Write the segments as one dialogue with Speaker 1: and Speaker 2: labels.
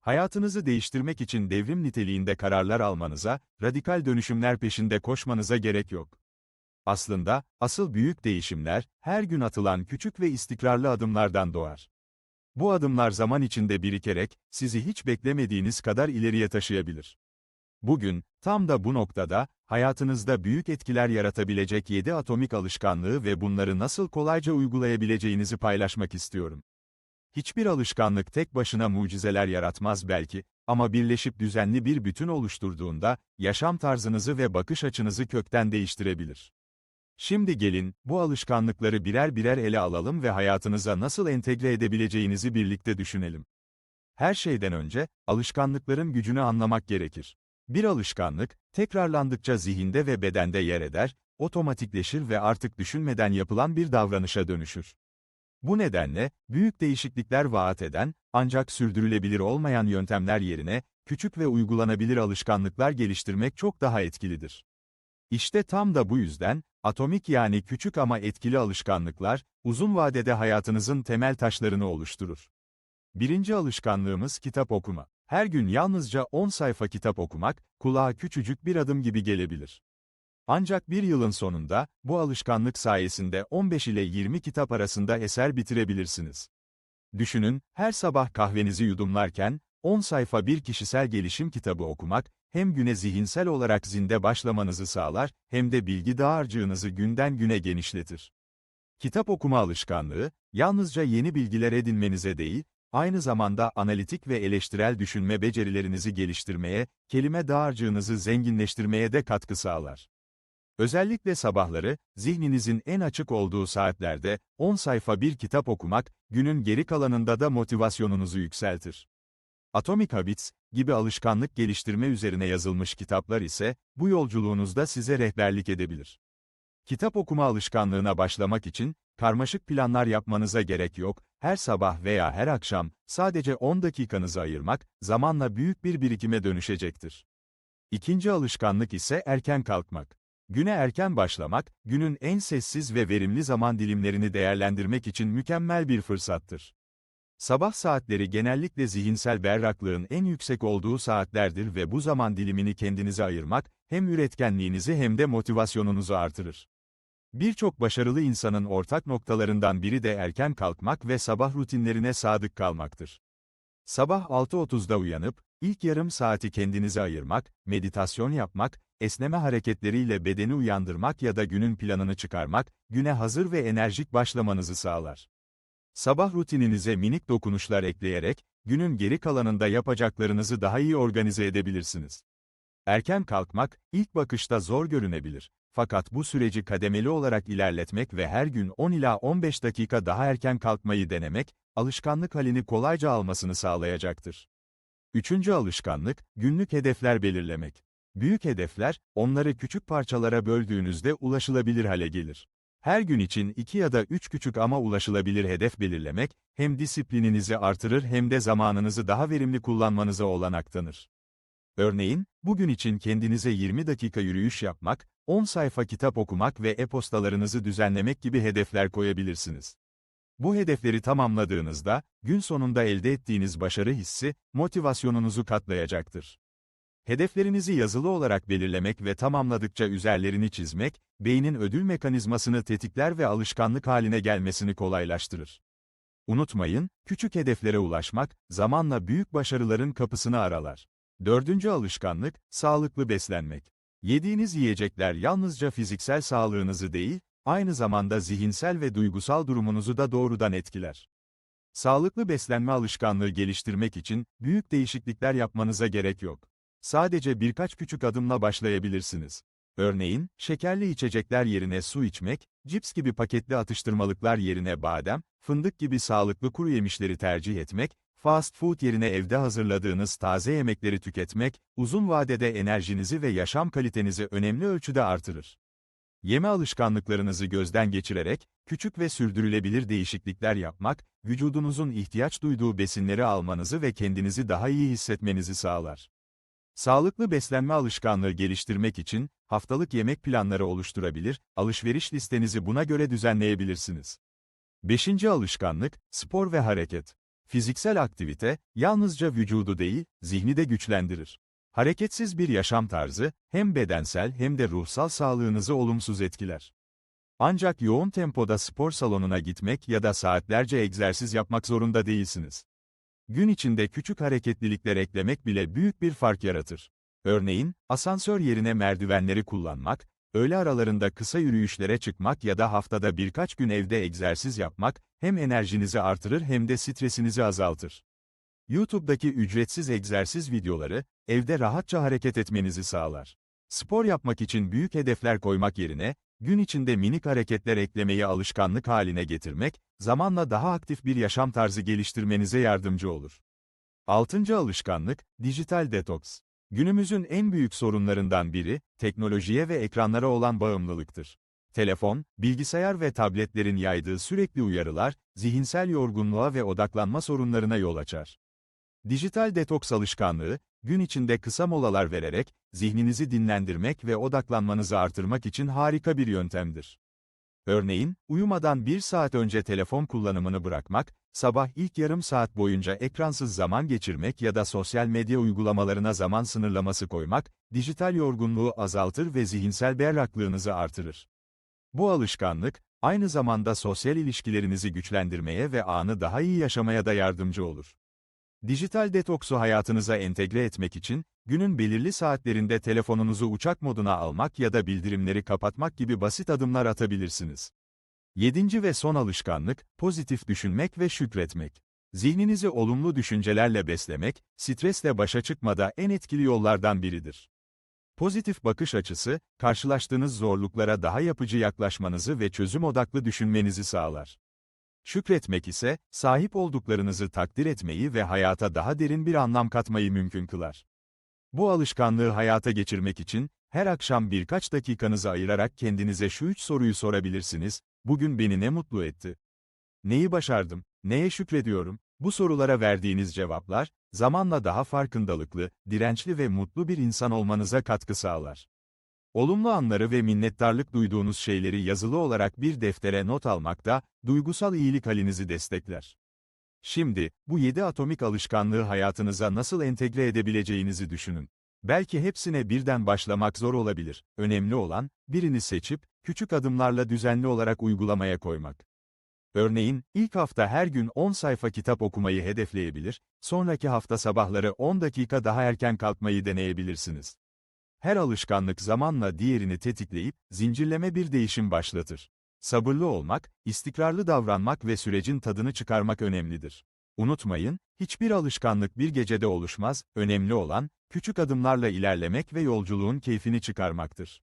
Speaker 1: hayatınızı değiştirmek için devrim niteliğinde kararlar almanıza, radikal dönüşümler peşinde koşmanıza gerek yok. Aslında, asıl büyük değişimler, her gün atılan küçük ve istikrarlı adımlardan doğar. Bu adımlar zaman içinde birikerek, sizi hiç beklemediğiniz kadar ileriye taşıyabilir. Bugün, tam da bu noktada, hayatınızda büyük etkiler yaratabilecek 7 atomik alışkanlığı ve bunları nasıl kolayca uygulayabileceğinizi paylaşmak istiyorum. Hiçbir alışkanlık tek başına mucizeler yaratmaz belki, ama birleşip düzenli bir bütün oluşturduğunda, yaşam tarzınızı ve bakış açınızı kökten değiştirebilir. Şimdi gelin, bu alışkanlıkları birer birer ele alalım ve hayatınıza nasıl entegre edebileceğinizi birlikte düşünelim. Her şeyden önce, alışkanlıkların gücünü anlamak gerekir. Bir alışkanlık, tekrarlandıkça zihinde ve bedende yer eder, otomatikleşir ve artık düşünmeden yapılan bir davranışa dönüşür. Bu nedenle, büyük değişiklikler vaat eden, ancak sürdürülebilir olmayan yöntemler yerine, küçük ve uygulanabilir alışkanlıklar geliştirmek çok daha etkilidir. İşte tam da bu yüzden, atomik yani küçük ama etkili alışkanlıklar, uzun vadede hayatınızın temel taşlarını oluşturur. Birinci alışkanlığımız kitap okuma. Her gün yalnızca 10 sayfa kitap okumak, kulağa küçücük bir adım gibi gelebilir. Ancak bir yılın sonunda, bu alışkanlık sayesinde 15 ile 20 kitap arasında eser bitirebilirsiniz. Düşünün, her sabah kahvenizi yudumlarken, 10 sayfa bir kişisel gelişim kitabı okumak, hem güne zihinsel olarak zinde başlamanızı sağlar, hem de bilgi dağarcığınızı günden güne genişletir. Kitap okuma alışkanlığı, yalnızca yeni bilgiler edinmenize değil, aynı zamanda analitik ve eleştirel düşünme becerilerinizi geliştirmeye, kelime dağarcığınızı zenginleştirmeye de katkı sağlar. Özellikle sabahları, zihninizin en açık olduğu saatlerde, 10 sayfa bir kitap okumak, günün geri kalanında da motivasyonunuzu yükseltir. Atomic Habits gibi alışkanlık geliştirme üzerine yazılmış kitaplar ise, bu yolculuğunuzda size rehberlik edebilir. Kitap okuma alışkanlığına başlamak için, karmaşık planlar yapmanıza gerek yok, her sabah veya her akşam, sadece 10 dakikanızı ayırmak, zamanla büyük bir birikime dönüşecektir. İkinci alışkanlık ise erken kalkmak. Güne erken başlamak, günün en sessiz ve verimli zaman dilimlerini değerlendirmek için mükemmel bir fırsattır. Sabah saatleri genellikle zihinsel berraklığın en yüksek olduğu saatlerdir ve bu zaman dilimini kendinize ayırmak, hem üretkenliğinizi hem de motivasyonunuzu artırır. Birçok başarılı insanın ortak noktalarından biri de erken kalkmak ve sabah rutinlerine sadık kalmaktır. Sabah 6.30'da uyanıp, ilk yarım saati kendinize ayırmak, meditasyon yapmak, esneme hareketleriyle bedeni uyandırmak ya da günün planını çıkarmak, güne hazır ve enerjik başlamanızı sağlar. Sabah rutininize minik dokunuşlar ekleyerek, günün geri kalanında yapacaklarınızı daha iyi organize edebilirsiniz. Erken kalkmak, ilk bakışta zor görünebilir. Fakat bu süreci kademeli olarak ilerletmek ve her gün 10 ila 15 dakika daha erken kalkmayı denemek, alışkanlık halini kolayca almasını sağlayacaktır. Üçüncü alışkanlık, günlük hedefler belirlemek. Büyük hedefler, onları küçük parçalara böldüğünüzde ulaşılabilir hale gelir. Her gün için iki ya da üç küçük ama ulaşılabilir hedef belirlemek, hem disiplininizi artırır hem de zamanınızı daha verimli kullanmanıza olanak tanır. Örneğin, bugün için kendinize 20 dakika yürüyüş yapmak, 10 sayfa kitap okumak ve e-postalarınızı düzenlemek gibi hedefler koyabilirsiniz. Bu hedefleri tamamladığınızda, gün sonunda elde ettiğiniz başarı hissi, motivasyonunuzu katlayacaktır. Hedeflerinizi yazılı olarak belirlemek ve tamamladıkça üzerlerini çizmek, beynin ödül mekanizmasını tetikler ve alışkanlık haline gelmesini kolaylaştırır. Unutmayın, küçük hedeflere ulaşmak, zamanla büyük başarıların kapısını aralar. Dördüncü alışkanlık, sağlıklı beslenmek. Yediğiniz yiyecekler yalnızca fiziksel sağlığınızı değil, aynı zamanda zihinsel ve duygusal durumunuzu da doğrudan etkiler. Sağlıklı beslenme alışkanlığı geliştirmek için, büyük değişiklikler yapmanıza gerek yok. Sadece birkaç küçük adımla başlayabilirsiniz. Örneğin, şekerli içecekler yerine su içmek, cips gibi paketli atıştırmalıklar yerine badem, fındık gibi sağlıklı kuru yemişleri tercih etmek, fast food yerine evde hazırladığınız taze yemekleri tüketmek, uzun vadede enerjinizi ve yaşam kalitenizi önemli ölçüde artırır. Yeme alışkanlıklarınızı gözden geçirerek, küçük ve sürdürülebilir değişiklikler yapmak, vücudunuzun ihtiyaç duyduğu besinleri almanızı ve kendinizi daha iyi hissetmenizi sağlar. Sağlıklı beslenme alışkanlığı geliştirmek için, haftalık yemek planları oluşturabilir, alışveriş listenizi buna göre düzenleyebilirsiniz. Beşinci alışkanlık, spor ve hareket. Fiziksel aktivite, yalnızca vücudu değil, zihni de güçlendirir. Hareketsiz bir yaşam tarzı, hem bedensel hem de ruhsal sağlığınızı olumsuz etkiler. Ancak yoğun tempoda spor salonuna gitmek ya da saatlerce egzersiz yapmak zorunda değilsiniz. Gün içinde küçük hareketlilikler eklemek bile büyük bir fark yaratır. Örneğin, asansör yerine merdivenleri kullanmak, öğle aralarında kısa yürüyüşlere çıkmak ya da haftada birkaç gün evde egzersiz yapmak, hem enerjinizi artırır hem de stresinizi azaltır. YouTube'daki ücretsiz egzersiz videoları, evde rahatça hareket etmenizi sağlar. Spor yapmak için büyük hedefler koymak yerine, gün içinde minik hareketler eklemeyi alışkanlık haline getirmek, zamanla daha aktif bir yaşam tarzı geliştirmenize yardımcı olur. Altıncı alışkanlık, dijital detoks. Günümüzün en büyük sorunlarından biri, teknolojiye ve ekranlara olan bağımlılıktır. Telefon, bilgisayar ve tabletlerin yaydığı sürekli uyarılar, zihinsel yorgunluğa ve odaklanma sorunlarına yol açar. Dijital detoks alışkanlığı, gün içinde kısa molalar vererek, zihninizi dinlendirmek ve odaklanmanızı artırmak için harika bir yöntemdir. Örneğin, uyumadan bir saat önce telefon kullanımını bırakmak, sabah ilk yarım saat boyunca ekransız zaman geçirmek ya da sosyal medya uygulamalarına zaman sınırlaması koymak, dijital yorgunluğu azaltır ve zihinsel berraklığınızı artırır. Bu alışkanlık, aynı zamanda sosyal ilişkilerinizi güçlendirmeye ve anı daha iyi yaşamaya da yardımcı olur. Dijital detoksu hayatınıza entegre etmek için, günün belirli saatlerinde telefonunuzu uçak moduna almak ya da bildirimleri kapatmak gibi basit adımlar atabilirsiniz. Yedinci ve son alışkanlık, pozitif düşünmek ve şükretmek. Zihninizi olumlu düşüncelerle beslemek, stresle başa çıkmada en etkili yollardan biridir. Pozitif bakış açısı, karşılaştığınız zorluklara daha yapıcı yaklaşmanızı ve çözüm odaklı düşünmenizi sağlar. Şükretmek ise, sahip olduklarınızı takdir etmeyi ve hayata daha derin bir anlam katmayı mümkün kılar. Bu alışkanlığı hayata geçirmek için, her akşam birkaç dakikanızı ayırarak kendinize şu üç soruyu sorabilirsiniz, bugün beni ne mutlu etti? Neyi başardım? Neye şükrediyorum? Bu sorulara verdiğiniz cevaplar, zamanla daha farkındalıklı, dirençli ve mutlu bir insan olmanıza katkı sağlar. Olumlu anları ve minnettarlık duyduğunuz şeyleri yazılı olarak bir deftere not almak da, duygusal iyilik halinizi destekler. Şimdi, bu 7 atomik alışkanlığı hayatınıza nasıl entegre edebileceğinizi düşünün. Belki hepsine birden başlamak zor olabilir. Önemli olan, birini seçip, küçük adımlarla düzenli olarak uygulamaya koymak. Örneğin, ilk hafta her gün 10 sayfa kitap okumayı hedefleyebilir, sonraki hafta sabahları 10 dakika daha erken kalkmayı deneyebilirsiniz. Her alışkanlık zamanla diğerini tetikleyip, zincirleme bir değişim başlatır. Sabırlı olmak, istikrarlı davranmak ve sürecin tadını çıkarmak önemlidir. Unutmayın, hiçbir alışkanlık bir gecede oluşmaz, önemli olan, küçük adımlarla ilerlemek ve yolculuğun keyfini çıkarmaktır.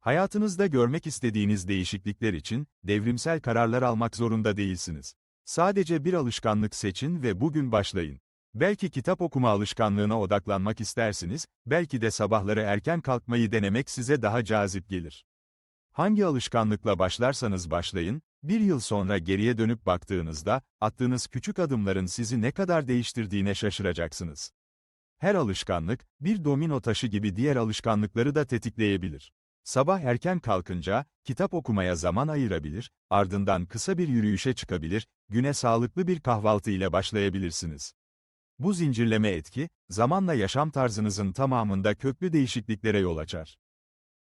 Speaker 1: Hayatınızda görmek istediğiniz değişiklikler için, devrimsel kararlar almak zorunda değilsiniz. Sadece bir alışkanlık seçin ve bugün başlayın. Belki kitap okuma alışkanlığına odaklanmak istersiniz, belki de sabahları erken kalkmayı denemek size daha cazip gelir. Hangi alışkanlıkla başlarsanız başlayın, bir yıl sonra geriye dönüp baktığınızda, attığınız küçük adımların sizi ne kadar değiştirdiğine şaşıracaksınız. Her alışkanlık, bir domino taşı gibi diğer alışkanlıkları da tetikleyebilir. Sabah erken kalkınca, kitap okumaya zaman ayırabilir, ardından kısa bir yürüyüşe çıkabilir, güne sağlıklı bir kahvaltı ile başlayabilirsiniz. Bu zincirleme etki, zamanla yaşam tarzınızın tamamında köklü değişikliklere yol açar.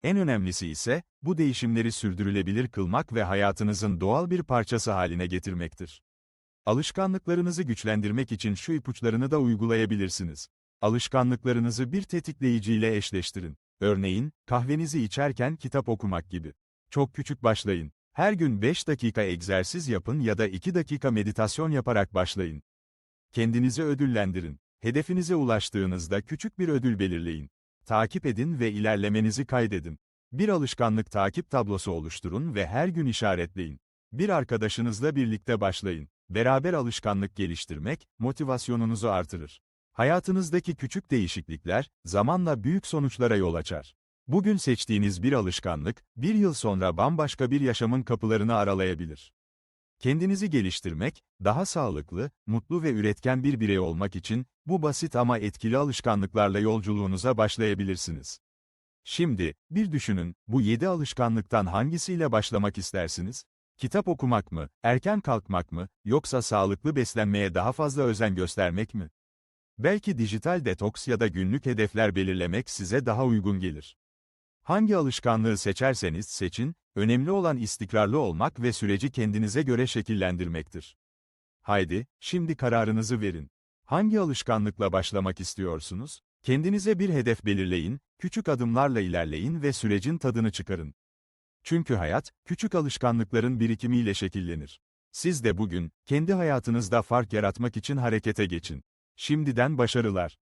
Speaker 1: En önemlisi ise, bu değişimleri sürdürülebilir kılmak ve hayatınızın doğal bir parçası haline getirmektir. Alışkanlıklarınızı güçlendirmek için şu ipuçlarını da uygulayabilirsiniz. Alışkanlıklarınızı bir tetikleyiciyle eşleştirin. Örneğin, kahvenizi içerken kitap okumak gibi. Çok küçük başlayın. Her gün 5 dakika egzersiz yapın ya da 2 dakika meditasyon yaparak başlayın. Kendinizi ödüllendirin. Hedefinize ulaştığınızda küçük bir ödül belirleyin. Takip edin ve ilerlemenizi kaydedin. Bir alışkanlık takip tablosu oluşturun ve her gün işaretleyin. Bir arkadaşınızla birlikte başlayın. Beraber alışkanlık geliştirmek, motivasyonunuzu artırır. Hayatınızdaki küçük değişiklikler, zamanla büyük sonuçlara yol açar. Bugün seçtiğiniz bir alışkanlık, bir yıl sonra bambaşka bir yaşamın kapılarını aralayabilir. Kendinizi geliştirmek, daha sağlıklı, mutlu ve üretken bir birey olmak için, bu basit ama etkili alışkanlıklarla yolculuğunuza başlayabilirsiniz. Şimdi, bir düşünün, bu 7 alışkanlıktan hangisiyle başlamak istersiniz? Kitap okumak mı, erken kalkmak mı, yoksa sağlıklı beslenmeye daha fazla özen göstermek mi? Belki dijital detoks ya da günlük hedefler belirlemek size daha uygun gelir. Hangi alışkanlığı seçerseniz seçin, önemli olan istikrarlı olmak ve süreci kendinize göre şekillendirmektir. Haydi, şimdi kararınızı verin. Hangi alışkanlıkla başlamak istiyorsunuz? Kendinize bir hedef belirleyin, küçük adımlarla ilerleyin ve sürecin tadını çıkarın. Çünkü hayat, küçük alışkanlıkların birikimiyle şekillenir. Siz de bugün, kendi hayatınızda fark yaratmak için harekete geçin. Şimdiden başarılar.